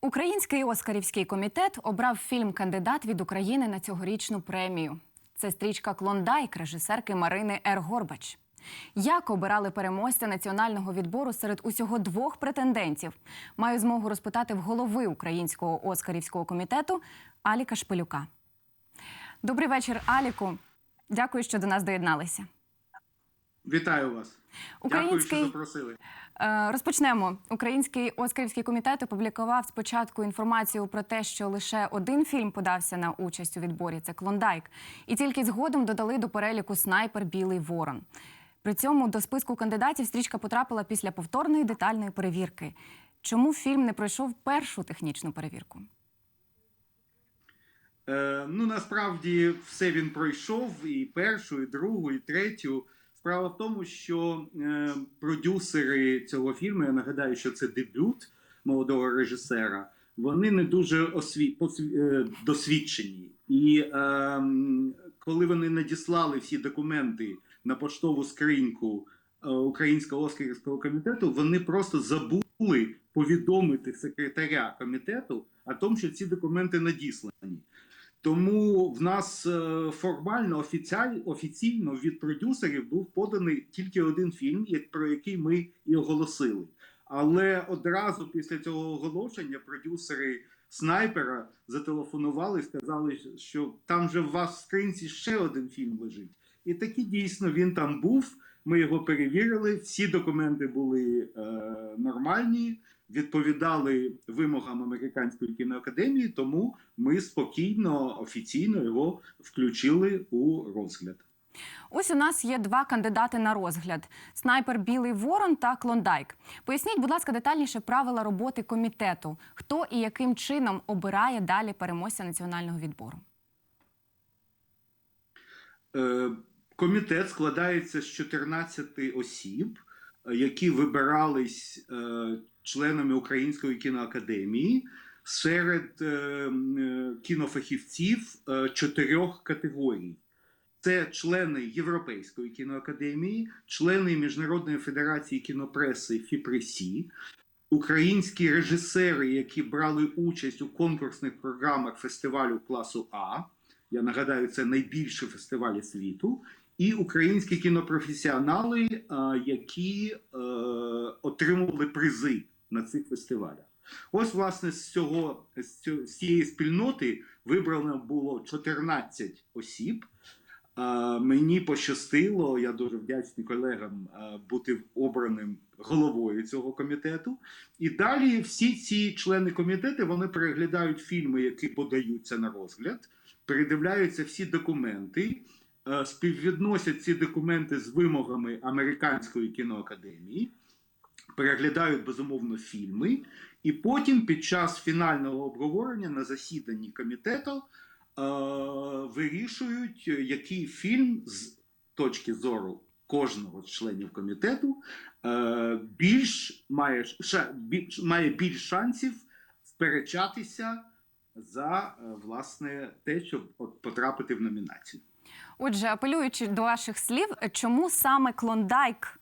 Український Оскарівський комітет обрав фільм Кандидат від України на цьогорічну премію. Це стрічка Клондайк режисерки Марини Р. Горбач. Як обирали переможця національного відбору серед усього двох претендентів? Маю змогу розпитати в голови Українського Оскарівського комітету Аліка Шпилюка. Добрий вечір, Аліку. Дякую, що до нас доєдналися. Вітаю вас. Дякую, що запросили. Е, Розпочнемо. Український Оскарівський комітет опублікував спочатку інформацію про те, що лише один фільм подався на участь у відборі це Клондайк, і тільки згодом додали до переліку снайпер Білий Ворон. При цьому до списку кандидатів стрічка потрапила після повторної детальної перевірки. Чому фільм не пройшов першу технічну перевірку? Е, ну насправді все він пройшов і першу, і другу, і третю. Справа в тому, що е, продюсери цього фільму, я нагадаю, що це дебют молодого режисера. Вони не дуже осві... е, досвідчені. І е, коли вони надіслали всі документи на поштову скриньку е, Українського Оскарівського комітету, вони просто забули повідомити секретаря комітету о тому, що ці документи надіслані. Тому в нас е, формально офіційно від продюсерів був поданий тільки один фільм, про який ми і оголосили. Але одразу після цього оголошення продюсери снайпера зателефонували і сказали, що там же у вас в скринці ще один фільм лежить. І таки дійсно він там був. Ми його перевірили. Всі документи були е, нормальні, відповідали вимогам американської кіноакадемії, тому ми спокійно офіційно його включили у розгляд. Ось у нас є два кандидати на розгляд: снайпер Білий Ворон та Клондайк. Поясніть, будь ласка, детальніше правила роботи комітету. Хто і яким чином обирає далі переможця національного відбору? Е, Комітет складається з 14 осіб, е, які вибирались е, членами Української кіноакадемії серед е, е, кінофахівців е, чотирьох категорій. Це члени Європейської кіноакадемії, члени Міжнародної федерації кінопреси ФІПРЕСІ, українські режисери, які брали участь у конкурсних програмах фестивалю класу А. Я нагадаю, це найбільші фестивалі світу, і українські кінопрофесіонали, які отримували призи на цих фестивалях. Ось, власне, з цього з цієї спільноти вибрано було 14 осіб. Мені пощастило, я дуже вдячний колегам бути обраним головою цього комітету. І далі всі ці члени комітету вони переглядають фільми, які подаються на розгляд, передивляються всі документи, співвідносять ці документи з вимогами американської кіноакадемії, переглядають безумовно фільми, і потім під час фінального обговорення на засіданні комітету е, вирішують, який фільм з точки зору кожного з членів комітету е, більш має, ша, більш, має більш шансів сперечатися за е, власне те, щоб от потрапити в номінацію. Отже, апелюючи до ваших слів, чому саме Клондайк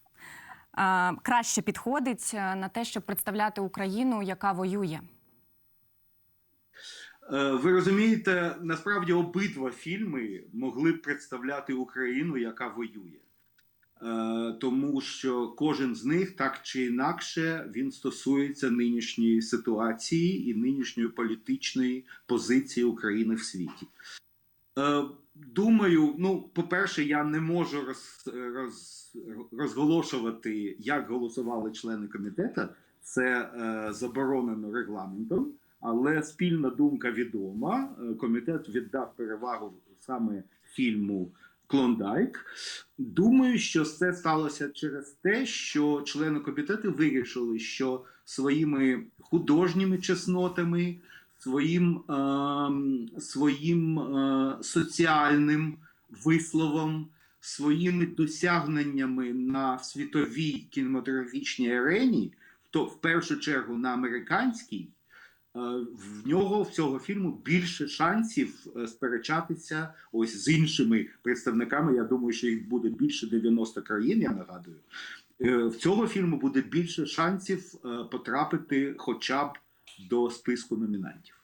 краще підходить е, на те, щоб представляти Україну, яка воює? Е, Ви розумієте, насправді обидва фільми могли б представляти Україну, яка воює. Е, Тому що кожен з них так чи інакше він стосується нинішньої ситуації і нинішньої політичної позиції України в світі. Е, Думаю, ну, по-перше, я не можу роз, роз, розголошувати, як голосували члени комітету. Це е, заборонено регламентом. Але спільна думка відома. Е, Комітет віддав перевагу саме фільму Клондайк. Думаю, що це сталося через те, що члени комітету вирішили, що своїми художніми чеснотами, своїм, ем, своїм е, соціальним висловом, своїми досягненнями на світовій кінематографічній арені, то в першу чергу на американській. е, В нього в цього фільму більше шансів е, сперечатися ось з іншими представниками. Я думаю, що їх буде більше 90 країн. Я нагадую. Е, В цього фільму буде більше шансів е, потрапити хоча б до списку номінантів.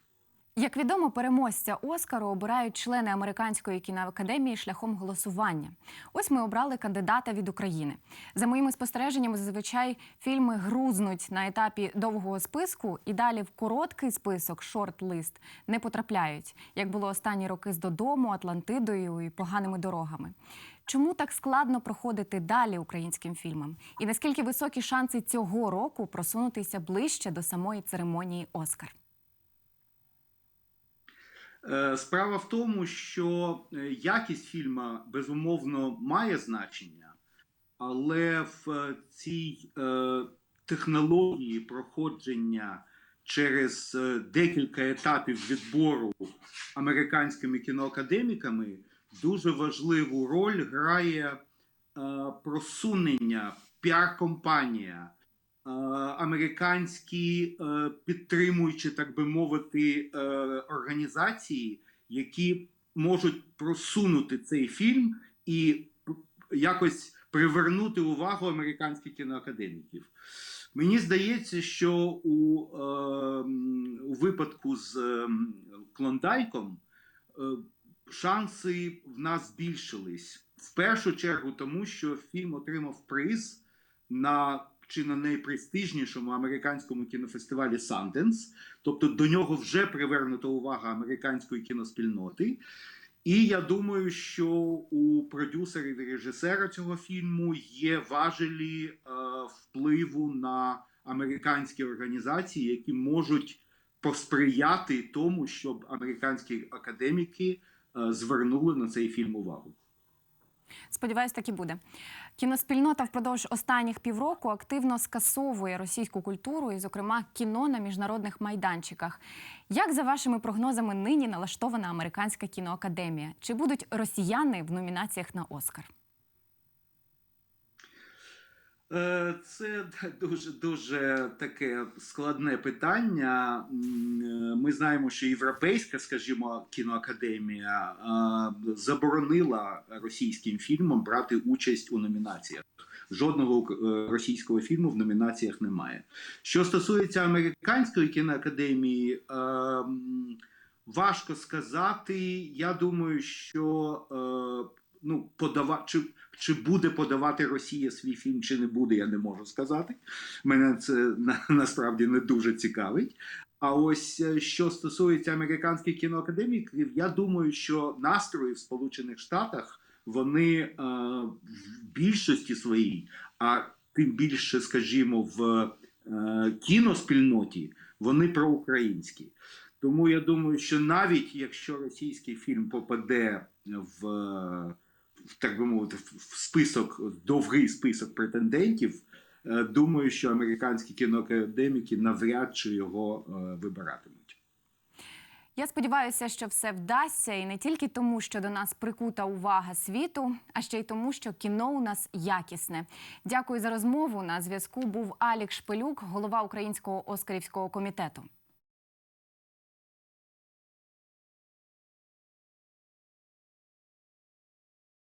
Як відомо, переможця Оскару обирають члени американської кіноакадемії шляхом голосування. Ось ми обрали кандидата від України. За моїми спостереженнями, зазвичай фільми грузнуть на етапі довгого списку і далі в короткий список шорт-лист не потрапляють, як було останні роки з додому, Атлантидою і поганими дорогами. Чому так складно проходити далі українським фільмам? І наскільки високі шанси цього року просунутися ближче до самої церемонії Оскар? Е, Справа в тому, що е, якість фільму безумовно має значення, але в е, цій технології проходження через декілька етапів відбору американськими кіноакадеміками дуже важливу роль грає просунення, піар-компанія, американські е, підтримуючі, так би мовити, е, організації, які можуть просунути цей фільм і якось привернути увагу американських кіноакадеміків. Мені здається, що у, е, у випадку з ем, Клондайком е, шанси в нас збільшились. В першу чергу, тому що фільм отримав приз на чи на найпрестижнішому американському кінофестивалі Санденс, тобто до нього вже привернута увага американської кіноспільноти. І я думаю, що у продюсерів і режисера цього фільму є важелі е, впливу на американські організації, які можуть посприяти тому, щоб американські академіки е, звернули на цей фільм увагу. Сподіваюсь, так і буде. Кіноспільнота впродовж останніх півроку активно скасовує російську культуру і, зокрема, кіно на міжнародних майданчиках. Як за вашими прогнозами нині налаштована американська кіноакадемія? Чи будуть росіяни в номінаціях на Оскар? Е, Це дуже дуже таке складне питання. Е, Ми знаємо, що європейська, скажімо, кіноакадемія е, заборонила російським фільмам брати участь у номінаціях. Жодного російського фільму в номінаціях немає. Що стосується американської кіноакадемії, важко сказати. Я думаю, що ну, подава... чи, чи буде подавати Росія свій фільм, чи не буде, я не можу сказати. Мене це на, насправді не дуже цікавить. А ось е, що стосується американських кіноакадеміків, я думаю, що настрої в Сполучених Штатах вони е, в більшості своїй, а тим більше, скажімо, в е, кіноспільноті, вони проукраїнські. Тому я думаю, що навіть якщо російський фільм попаде в, так би мовити, в список, довгий список претендентів, е, думаю, що американські кіноакадеміки навряд чи його е, вибиратимуть. Я сподіваюся, що все вдасться, і не тільки тому, що до нас прикута увага світу, а ще й тому, що кіно у нас якісне. Дякую за розмову. На зв'язку був Алік Шпилюк, голова Українського оскарівського комітету.